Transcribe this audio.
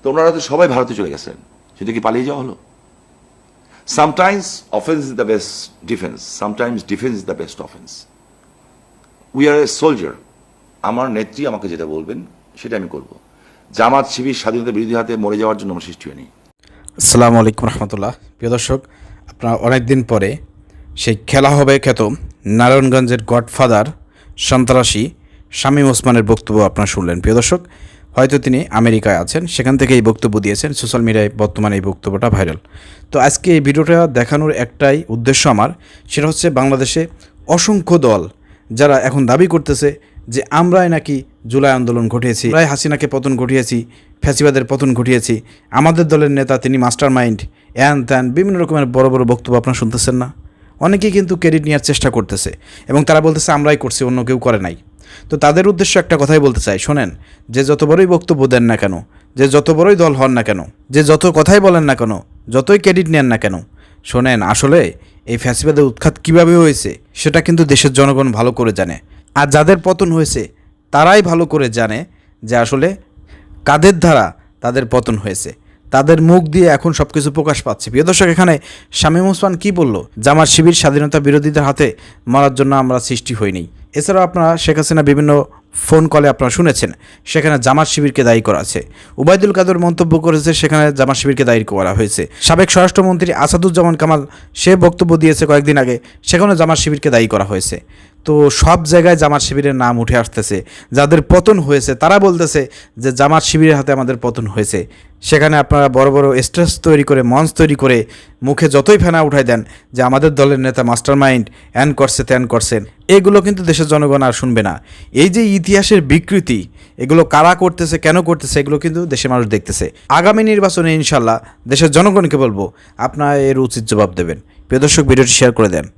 তো ওনারা তো সবাই ভারতে চলে গেছেন। সেটা কি পালিয়ে যাওয়া হলো? Sometimes offence is the best defence sometimes defence is the best offence we are a soldier আমার নেত্রী আমাকে যেটা বলবেন, সেটা আমি করব। জামাত শিবির স্বাধীনতা বিরোধী হাতে মরে যাওয়ার জন্য আমার সৃষ্টি হয়নি। আসসালামু আলাইকুম রহমতুল্লাহ। প্রিয় দর্শক, আপনারা অনেক দিন পরে সেই খেলা হবে খ্যাত নারায়ণগঞ্জের গডফাদার সন্ত্রাসী শামীম ওসমানের বক্তব্য আপনারা শুনলেন। প্রিয় দর্শক হয়তো তিনি আমেরিকায় আছেন, সেখান থেকে এই বক্তব্য দিয়েছেন। সোশ্যাল মিডিয়ায় বর্তমানে এই বক্তব্যটা ভাইরাল। তো আজকে এই ভিডিওটা দেখানোর একটাই উদ্দেশ্য আমার, সেটা হচ্ছে বাংলাদেশে অসংখ্য দল যারা এখন দাবি করতেছে যে আমরাই নাকি জুলাই আন্দোলন ঘটিয়েছি, আমরাই হাসিনাকে পতন ঘটিয়েছি, ফ্যাসিবাদের পতন ঘটিয়েছি, আমাদের দলের নেতা তিনি মাস্টার মাইন্ড অ্যান ত্যান, বিভিন্ন রকমের বড় বড় বক্তব্য আপনারা শুনতেছেন না। অনেকেই কিন্তু ক্রেডিট নেওয়ার চেষ্টা করতেছে এবং তারা বলতেছে আমরাই করছি, অন্য কেউ করে নাই। তো তাদের উদ্দেশ্য একটা কথাই বলতে চাই, শোনেন, যে যত বড়ই বক্তব্য দেন না কেন, যে যত বড়ই দল হন না কেন, যে যত কথাই বলেন না কেন, যতই ক্রেডিট নেন না কেন, শোনেন, আসলে এই ফ্যাসিবাদের উৎখাত কীভাবে হয়েছে, সেটা কিন্তু দেশের জনগণ ভালো করে জানে। আর যাদের পতন হয়েছে, তারাই ভালো করে জানে যে আসলে কাদের দ্বারা তাদের পতন হয়েছে। তাদের মুখ দিয়ে এখন সব কিছু প্রকাশ পাচ্ছে। প্রিয় দর্শক, এখানে শামীম ওসমান কী বলল? জামার শিবির স্বাধীনতা বিরোধীদের হাতে মারার জন্য আমরা সৃষ্টি হইনি। এছাড়াও আপনারা শেখ হাসিনা বিভিন্ন ফোন কলে আপনারা শুনেছেন, সেখানে জামাত শিবিরকে দায়ী করা আছে। উবায়দুল কাদের মন্তব্য করেছে, সেখানে জামাত শিবিরকে দায়ী করা হয়েছে। সাবেক স্বরাষ্ট্রমন্ত্রী আসাদুজ্জামান কামাল সে বক্তব্য দিয়েছে কয়েকদিন আগে, সেখানে জামাত শিবিরকে দায়ী করা হয়েছে। তো সব জায়গায় জামাত শিবিরের নাম উঠে আসতেছে। যাদের পতন হয়েছে, তারা বলতেছে যে জামাত শিবিরের হাতে আমাদের পতন হয়েছে। সেখানে আপনারা বড় বড় স্ট্রেস তৈরি করে, মঞ্চ তৈরি করে মুখে যতই ফেনা উঠাই দেন যে আমাদের দলের নেতা মাস্টার মাইন্ড অ্যান করছে ত্যান করছেন এগুলো কিন্তু দেশের জনগণ আর শুনবে না। এই যে ইতিহাসের বিকৃতি, এগুলো কারা করতেছে, কেন করতেছে, এগুলো কিন্তু দেশের মানুষ দেখতেছে। আগামী নির্বাচনে ইনশাল্লাহ দেশের জনগণকে বলব, আপনারা এর উচিত জবাব দেবেন। প্রিয় দর্শক, ভিডিওটি শেয়ার করে দেন।